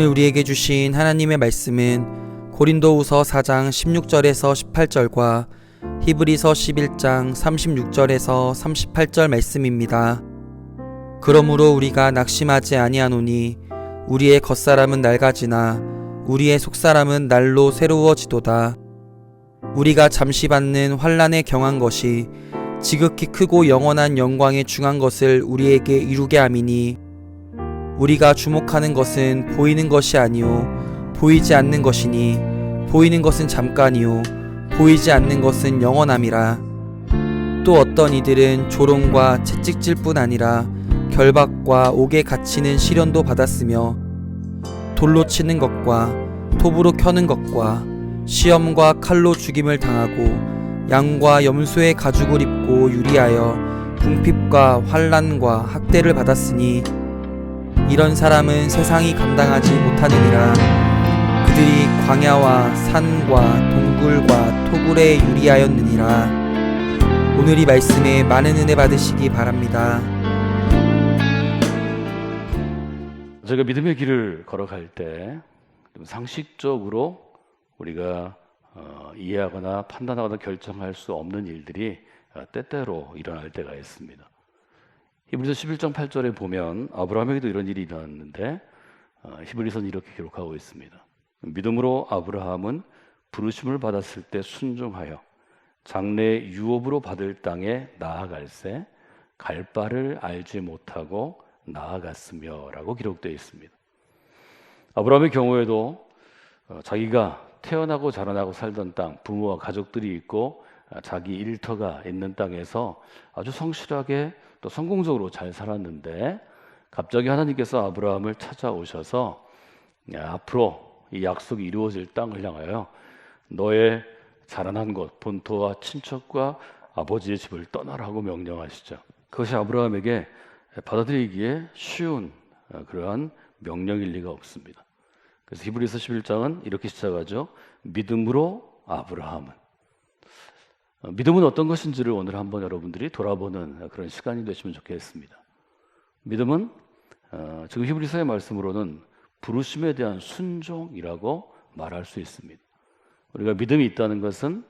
오늘 우리에게 주신 하나님의 말씀은 고린도후서 4장 16절에서 18절과 히브리서 11장 36절에서 38절 말씀입니다. 그러므로 우리가 낙심하지 아니하노니 우리의 겉사람은 낡아지나 우리의 속사람은 날로 새로워지도다. 우리가 잠시 받는 환란에 경한 것이 지극히 크고 영원한 영광에 중한 것을 우리에게 이루게 함이니 우리가 주목하는 것은 보이는 것이 아니요 보이지 않는 것이니 보이는 것은 잠깐이요 보이지 않는 것은 영원함이라. 또 어떤 이들은 조롱과 채찍질 뿐 아니라 결박과 옥에 갇히는 시련도 받았으며 돌로 치는 것과 톱으로 켜는 것과 시험과 칼로 죽임을 당하고 양과 염소의 가죽을 입고 유리하여 궁핍과 환란과 학대를 받았으니 이런 사람은 세상이 감당하지 못하느니라 그들이 광야와 산과 동굴과 토굴에 유리하였느니라 오늘 이 말씀에 많은 은혜 받으시기 바랍니다. 저희가 믿음의 길을 걸어갈 때좀 상식적으로 우리가 어, 이해하거나 판단하거나 결정할 수 없는 일들이 어, 때때로 일어날 때가 있습니다. 히브리서 11장 8절에 보면 아브라함에게도 이런 일이 일어났는데 어, 히브리서는 이렇게 기록하고 있습니다. 믿음으로 아브라함은 부르심을 받았을 때 순종하여 장래 유업으로 받을 땅에 나아갈새 갈 바를 알지 못하고 나아갔으며라고 기록되어 있습니다. 아브라함의 경우에도 어, 자기가 태어나고 자라나고 살던 땅, 부모와 가족들이 있고 어, 자기 일터가 있는 땅에서 아주 성실하게 또 성공적으로 잘 살았는데 갑자기 하나님께서 아브라함을 찾아오셔서 야, 앞으로 이 약속이 이루어질 땅을 향하여 너의 자라난 곳, 본토와 친척과 아버지의 집을 떠나라고 명령하시죠. 그것이 아브라함에게 받아들이기에 쉬운 어, 그러한 명령일 리가 없습니다. 그래서 히브리서 11장은 이렇게 시작하죠. 믿음으로 아브라함은 어, 믿음은 어떤 것인지를 오늘 한번 여러분들이 돌아보는 그런 시간이 되시면 좋겠습니다. 믿음은 어, 지금 히브리서의 말씀으로는 부르심에 대한 순종이라고 말할 수 있습니다. 우리가 믿음이 있다는 것은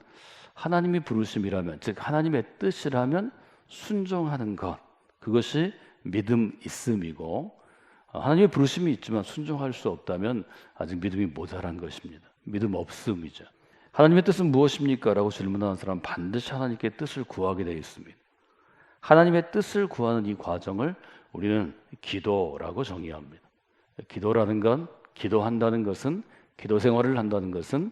하나님이 부르심이라면 즉 하나님의 뜻이라면 순종하는 것 그것이 믿음 있음이고 어, 하나님의 부르심이 있지만 순종할 수 없다면 아직 믿음이 모자란 것입니다. 믿음 없음이죠. 하나님의 뜻은 무엇입니까? 라고 질문하는 사람 반드시 하나님께 뜻을 구하게 되어 있습니다. 하나님의 뜻을 구하는 이 과정을 우리는 기도라고 정의합니다. 기도라는 건 기도한다는 것은 기도 생활을 한다는 것은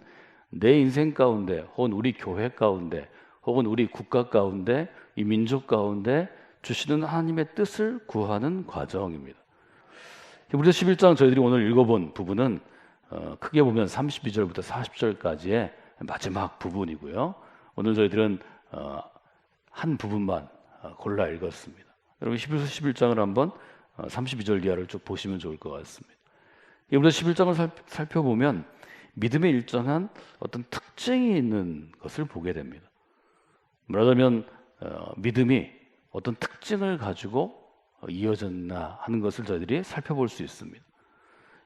내 인생 가운데 혹은 우리 교회 가운데 혹은 우리 국가 가운데 이 민족 가운데 주시는 하나님의 뜻을 구하는 과정입니다. 히브리서 11장 저희들이 오늘 읽어본 부분은 어, 크게 보면 32절부터 40절까지의 마지막 부분이고요. 오늘 저희들은 어, 한 부분만 어, 골라 읽었습니다. 여러분 히브리서 11장을 한번 어, 32절 이하를 쭉 보시면 좋을 것 같습니다. 히브리서 11장을 살, 살펴보면 믿음의 일정한 어떤 특징이 있는 것을 보게 됩니다. 말하자면 어, 믿음이 어떤 특징을 가지고 이어졌나 하는 것을 저희들이 살펴볼 수 있습니다.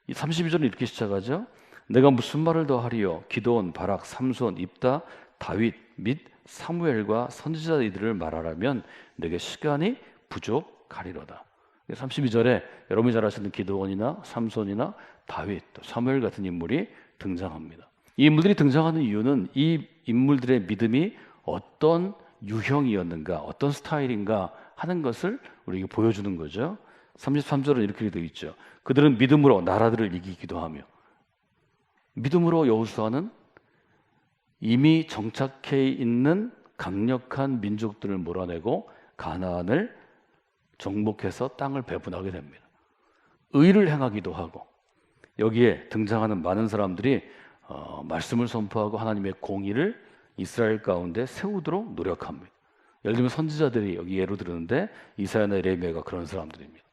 이 32절은 이렇게 시작하죠. 내가 무슨 말을 더 하리요? 기도원, 바락, 삼손, 입다, 다윗 및 사무엘과 선지자 이들을 말하라면 내게 시간이 부족하리로다. 32절에 여러분이 잘 아시는 기도원이나 삼손이나 다윗, 또 사무엘 같은 인물이 등장합니다. 이 인물들이 등장하는 이유는 이 인물들의 믿음이 어떤 유형이었는가, 어떤 스타일인가 하는 것을 우리에게 보여주는 거죠. 33절은 이렇게 되어 있죠. 그들은 믿음으로 나라들을 이기기도 하며 믿음으로 여호수아는 이미 정착해 있는 강력한 민족들을 몰아내고 가나안을 정복해서 땅을 배분하게 됩니다. 의를 행하기도 하고 여기에 등장하는 많은 사람들이 어, 말씀을 선포하고 하나님의 공의를 이스라엘 가운데 세우도록 노력합니다. 예를 들면 선지자들이 여기 예로 들었는데 이사야나 레미야가 그런 사람들입니다.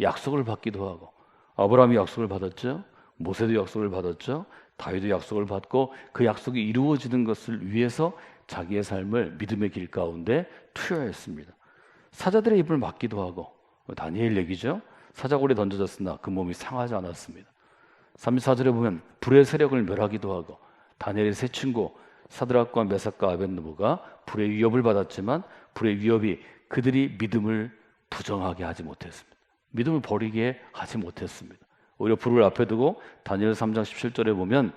약속을 받기도 하고 아브라함이 약속을 받았죠. 모세도 약속을 받았죠. 다윗도 약속을 받고 그 약속이 이루어지는 것을 위해서 자기의 삶을 믿음의 길 가운데 투여했습니다. 사자들의 입을 막기도 하고 다니엘 얘기죠. 사자골에 던져졌으나 그 몸이 상하지 않았습니다. 34절에 보면 불의 세력을 멸하기도 하고 다니엘의 세 친구 사드락과 메삭과 아벤누고가 불의 위협을 받았지만 불의 위협이 그들이 믿음을 부정하게 하지 못했습니다. 믿음을 버리게 하지 못했습니다. 오히려 불을 앞에 두고 다니엘 3장 17절에 보면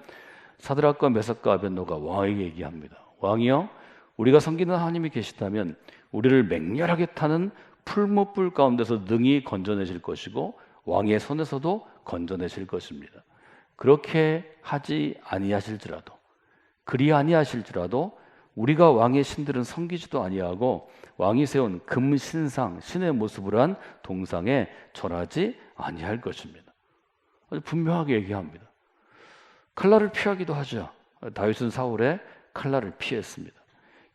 사드락과 메삭과 아벤노가 왕에게 얘기합니다. 왕이여 우리가 섬기는 하나님이 계시다면 우리를 맹렬하게 타는 풀무불 가운데서 능히 건져내실 것이고 왕의 손에서도 건져내실 것입니다. 그렇게 하지 아니하실지라도 그리 아니하실지라도 우리가 왕의 신들은 섬기지도 아니하고 왕이 세운 금 신상 신의 모습을 한 동상에 절하지 아니할 것입니다. 아주 분명하게 얘기합니다. 칼날을 피하기도 하죠. 다윗은 사울의 칼날을 피했습니다.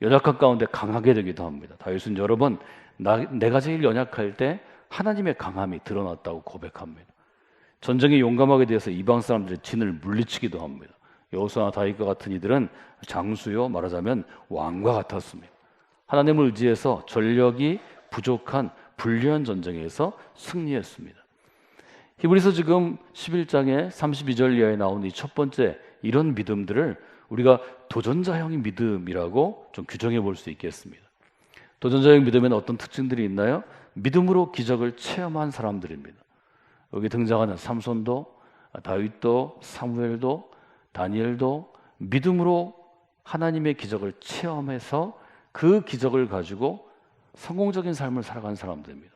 연약한 가운데 강하게 되기도 합니다. 다윗은 여러 번 나, 내가 제일 연약할 때 하나님의 강함이 드러났다고 고백합니다. 전쟁에 용감하게 되어서 이방 사람들의 진을 물리치기도 합니다. 여호수아나 다윗과 같은 이들은 장수요 말하자면 왕과 같았습니다. 하나님을 의지해서 전력이 부족한 불리한 전쟁에서 승리했습니다. 히브리서 지금 11장의 32절 이하에 나온 이 첫 번째 이런 믿음들을 우리가 도전자형의 믿음이라고 좀 규정해 볼 수 있겠습니다. 도전자형 믿음에는 어떤 특징들이 있나요? 믿음으로 기적을 체험한 사람들입니다. 여기 등장하는 삼손도 다윗도 사무엘도 다니엘도 믿음으로 하나님의 기적을 체험해서 그 기적을 가지고 성공적인 삶을 살아간 사람들입니다.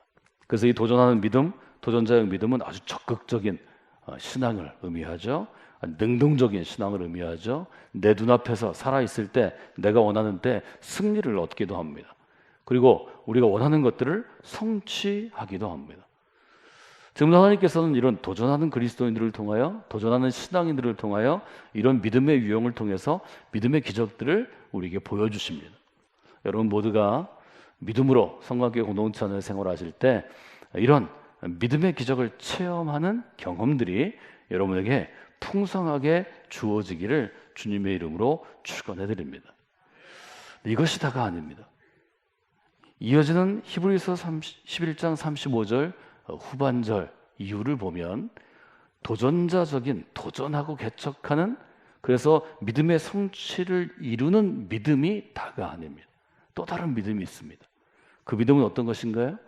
그래서 이 도전하는 믿음, 도전자형 믿음은 아주 적극적인 어, 신앙을 의미하죠. 능동적인 신앙을 의미하죠. 내 눈앞에서 살아있을 때 내가 원하는 때 승리를 얻기도 합니다. 그리고 우리가 원하는 것들을 성취하기도 합니다. 지금 하나님께서는 이런 도전하는 그리스도인들을 통하여 도전하는 신앙인들을 통하여 이런 믿음의 유형을 통해서 믿음의 기적들을 우리에게 보여주십니다. 여러분 모두가 믿음으로 성관계 공동체 안에 생활하실 때 이런 믿음의 기적을 체험하는 경험들이 여러분에게 풍성하게 주어지기를 주님의 이름으로 축원해 드립니다. 이것이 다가 아닙니다. 이어지는 히브리서 11장 35절 후반절 이유를 보면 도전자적인 도전하고 개척하는 그래서 믿음의 성취를 이루는 믿음이 다가 아닙니다. 또 다른 믿음이 있습니다. 그 믿음은 어떤 것인가요?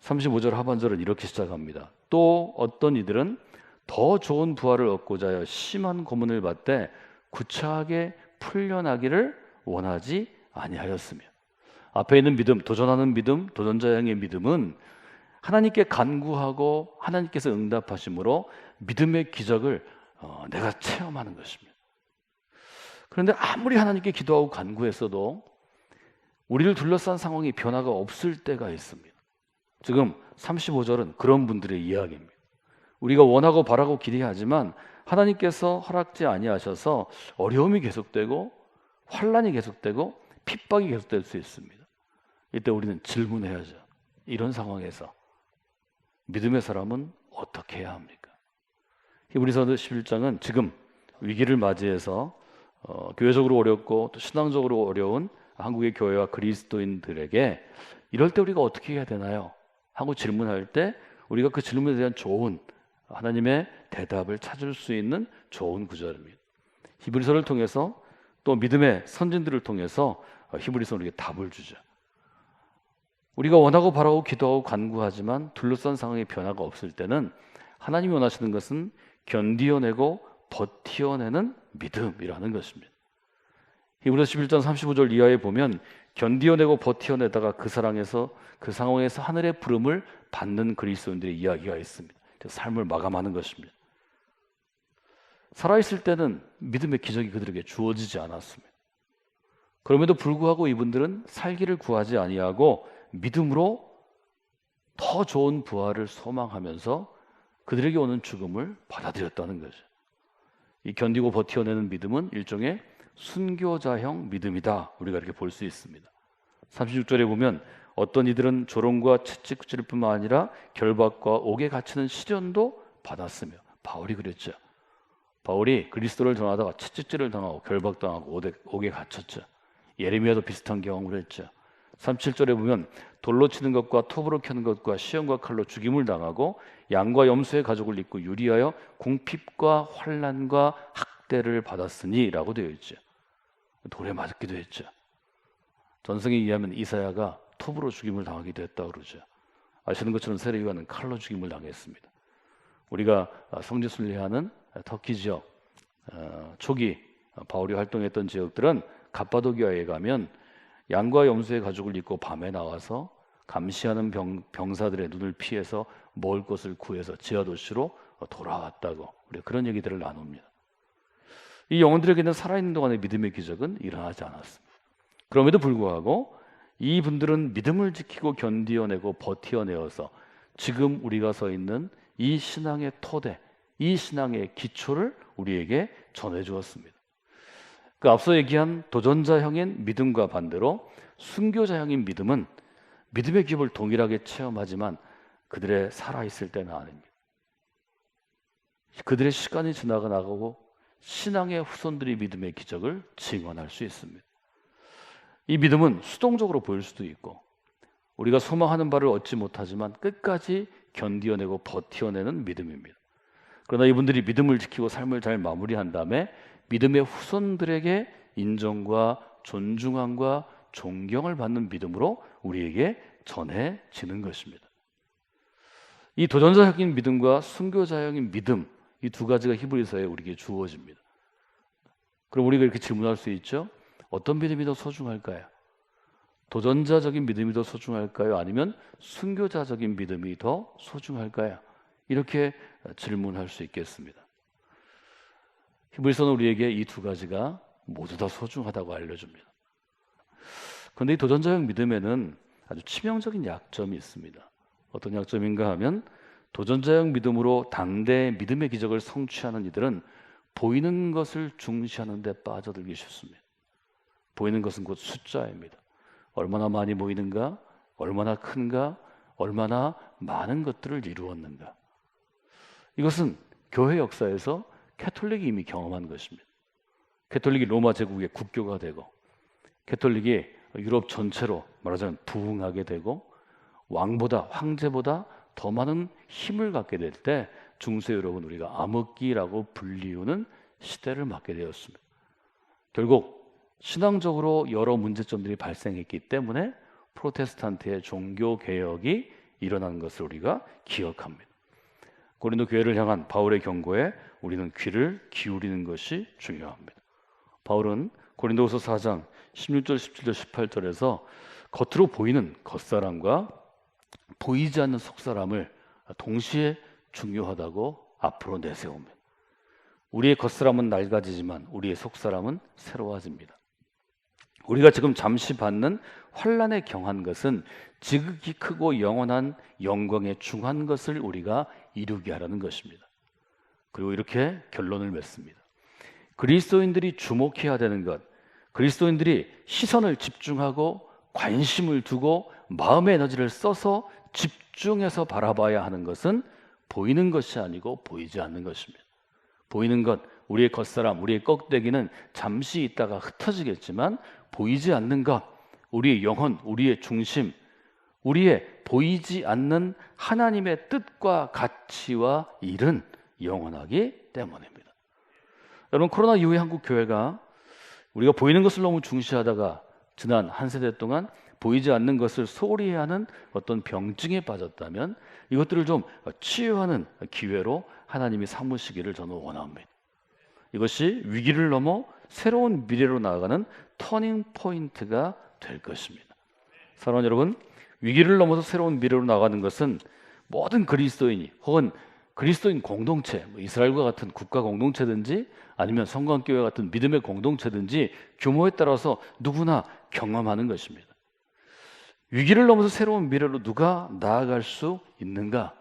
35절 하반절은 이렇게 시작합니다. 또 어떤 이들은 더 좋은 부활을 얻고자 하여 심한 고문을 받되 구차하게 풀려나기를 원하지 아니하였으며 앞에 있는 믿음, 도전하는 믿음, 도전자형의 믿음은 하나님께 간구하고 하나님께서 응답하심으로 믿음의 기적을 어, 내가 체험하는 것입니다. 그런데 아무리 하나님께 기도하고 간구했어도 우리를 둘러싼 상황이 변화가 없을 때가 있습니다. 지금 35절은 그런 분들의 이야기입니다. 우리가 원하고 바라고 기대하지만 하나님께서 허락지 아니하셔서 어려움이 계속되고 환란이 계속되고 핍박이 계속될 수 있습니다. 이때 우리는 질문해야죠. 이런 상황에서 믿음의 사람은 어떻게 해야 합니까? 히브리서 11장은 지금 위기를 맞이해서 어, 교회적으로 어렵고 또 신앙적으로 어려운 한국의 교회와 그리스도인들에게 이럴 때 우리가 어떻게 해야 되나요? 하고 질문할 때 우리가 그 질문에 대한 좋은 하나님의 대답을 찾을 수 있는 좋은 구절입니다. 히브리서를 통해서 또 믿음의 선진들을 통해서 히브리서는 우리에게 답을 주죠. 우리가 원하고 바라고 기도하고 간구하지만 둘러싼 상황의 변화가 없을 때는 하나님이 원하시는 것은 견디어내고 버티어내는 믿음이라는 것입니다. 히브리서 11장 35절 이하에 보면 견디어내고 버티어내다가 그 사랑에서 그 상황에서 하늘의 부름을 받는 그리스도인들의 이야기가 있습니다. 삶을 마감하는 것입니다. 살아있을 때는 믿음의 기적이 그들에게 주어지지 않았습니다. 그럼에도 불구하고 이분들은 살기를 구하지 아니하고 믿음으로 더 좋은 부활을 소망하면서 그들에게 오는 죽음을 받아들였다는 거죠. 이 견디고 버텨내는 믿음은 일종의 순교자형 믿음이다. 우리가 이렇게 볼 수 있습니다. 36절에 보면 어떤 이들은 조롱과 채찍질 뿐만 아니라 결박과 옥에 갇히는 시련도 받았으며 바울이 그랬죠. 바울이 그리스도를 전하다가 채찍질을 당하고 결박당하고 옥에, 갇혔죠. 예레미야도 비슷한 경험을 했죠. 37절에 보면 돌로 치는 것과 톱으로 켜는 것과 시험과 칼로 죽임을 당하고 양과 염소의 가죽을 입고 유리하여 궁핍과 환란과 학대를 받았으니라고 되어 있죠. 돌에 맞기도 했죠. 전성에 의하면 이사야가 톱으로 죽임을 당하기도 했다 그러죠. 아시는 것처럼 세례요한은 칼로 죽임을 당했습니다. 우리가 성지 순례하는 터키 지역 어, 초기 바울이 활동했던 지역들은 갑바도기아에 가면 양과 염소의 가죽을 입고 밤에 나와서 감시하는 병, 병사들의 눈을 피해서 먹을 것을 구해서 지하 도시로 돌아왔다고 우리 그런 얘기들을 나눕니다. 이 영혼들에게는 살아있는 동안의 믿음의 기적은 일어나지 않았습니다. 그럼에도 불구하고 이 분들은 믿음을 지키고 견디어내고 버티어내어서 지금 우리가 서 있는 이 신앙의 토대, 이 신앙의 기초를 우리에게 전해 주었습니다. 그 앞서 얘기한 도전자형인 믿음과 반대로 순교자형인 믿음은 믿음의 기업을 동일하게 체험하지만 그들의 살아있을 때는 아닙니다. 그들의 시간이 지나가 나가고 신앙의 후손들이 믿음의 기적을 증언할 수 있습니다. 이 믿음은 수동적으로 보일 수도 있고 우리가 소망하는 바를 얻지 못하지만 끝까지 견디어내고 버티어내는 믿음입니다. 그러나 이분들이 믿음을 지키고 삶을 잘 마무리한 다음에 믿음의 후손들에게 인정과 존중함과 존경을 받는 믿음으로 우리에게 전해지는 것입니다. 이 도전자형인 믿음과 순교자형인 믿음 이 두 가지가 히브리서에 우리에게 주어집니다. 그럼 우리가 이렇게 질문할 수 있죠? 어떤 믿음이 더 소중할까요? 도전자적인 믿음이 더 소중할까요? 아니면 순교자적인 믿음이 더 소중할까요? 이렇게 질문할 수 있겠습니다. 히브리서는 우리에게 이 두 가지가 모두 다 소중하다고 알려줍니다. 그런데 이 도전자형 믿음에는 아주 치명적인 약점이 있습니다. 어떤 약점인가 하면 도전자형 믿음으로 당대 믿음의 기적을 성취하는 이들은 보이는 것을 중시하는 데 빠져들기 쉽습니다. 보이는 것은 곧 숫자입니다. 얼마나 많이 보이는가, 얼마나 큰가, 얼마나 많은 것들을 이루었는가. 이것은 교회 역사에서 캐톨릭이 이미 경험한 것입니다. 캐톨릭이 로마 제국의 국교가 되고 캐톨릭이 유럽 전체로 말하자면 부흥하게 되고 왕보다 황제보다 더 많은 힘을 갖게 될 때 중세 여러분 우리가 암흑기라고 불리우는 시대를 맞게 되었습니다. 결국 신앙적으로 여러 문제점들이 발생했기 때문에 프로테스탄트의 종교 개혁이 일어난 것을 우리가 기억합니다. 고린도 교회를 향한 바울의 경고에 우리는 귀를 기울이는 것이 중요합니다. 바울은 고린도후서 4장 16절, 17절, 18절에서 겉으로 보이는 겉사람과 보이지 않는 속사람을 동시에 중요하다고 앞으로 내세웁니다. 우리의 겉사람은 낡아지지만 우리의 속사람은 새로워집니다. 우리가 지금 잠시 받는 환란에 경한 것은 지극히 크고 영원한 영광에 중한 것을 우리가 이루게 하라는 것입니다. 그리고 이렇게 결론을 맺습니다. 그리스도인들이 주목해야 되는 것, 그리스도인들이 시선을 집중하고 관심을 두고 마음의 에너지를 써서 집중해서 바라봐야 하는 것은 보이는 것이 아니고 보이지 않는 것입니다. 보이는 것, 우리의 겉사람, 우리의 껍데기는 잠시 있다가 흩어지겠지만 보이지 않는 것, 우리의 영혼, 우리의 중심, 우리의 보이지 않는 하나님의 뜻과 가치와 일은 영원하기 때문입니다. 여러분 코로나 이후에 한국 교회가 우리가 보이는 것을 너무 중시하다가 지난 한 세대 동안 보이지 않는 것을 소홀히 하는 어떤 병증에 빠졌다면 이것들을 좀 치유하는 기회로 하나님이 삼으시기를 저는 원합니다. 이것이 위기를 넘어 새로운 미래로 나아가는 터닝 포인트가 될 것입니다. 사랑하는 여러분, 위기를 넘어서 새로운 미래로 나가는 것은 모든 그리스도인이 혹은 그리스도인 공동체, 뭐 이스라엘과 같은 국가 공동체든지 아니면 성광교회 같은 믿음의 공동체든지 규모에 따라서 누구나 경험하는 것입니다. 위기를 넘어서 새로운 미래로 누가 나아갈 수 있는가?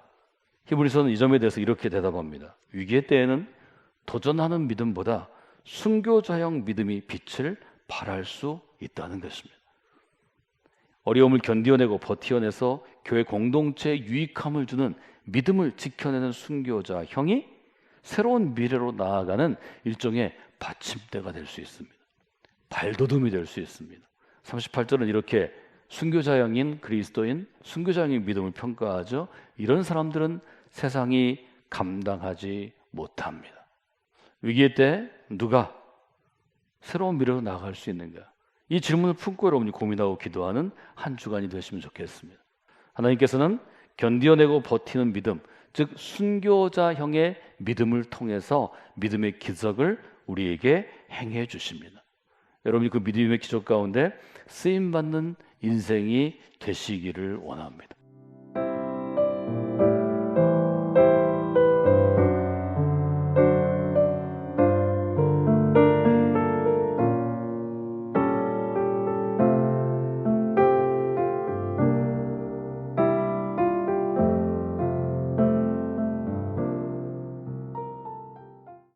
히브리서는 이 점에 대해서 이렇게 대답합니다. 위기의 때에는 도전하는 믿음보다 순교자형 믿음이 빛을 발할 수 있다는 것입니다. 어려움을 견디어내고 버티어내서 교회 공동체에 유익함을 주는 믿음을 지켜내는 순교자 형이 새로운 미래로 나아가는 일종의 받침대가 될 수 있습니다. 발돋움이 될 수 있습니다. 38절은 이렇게 순교자 형인 그리스도인, 순교자 형인 믿음을 평가하죠. 이런 사람들은 세상이 감당하지 못합니다. 위기의 때 누가 새로운 미래로 나아갈 수 있는가? 이 질문을 품고 여러분이 고민하고 기도하는 한 주간이 되시면 좋겠습니다. 하나님께서는 견디어내고 버티는 믿음, 즉 순교자형의 믿음을 통해서 믿음의 기적을 우리에게 행해 주십니다. 여러분이 그 믿음의 기적 가운데 쓰임 받는 인생이 되시기를 원합니다.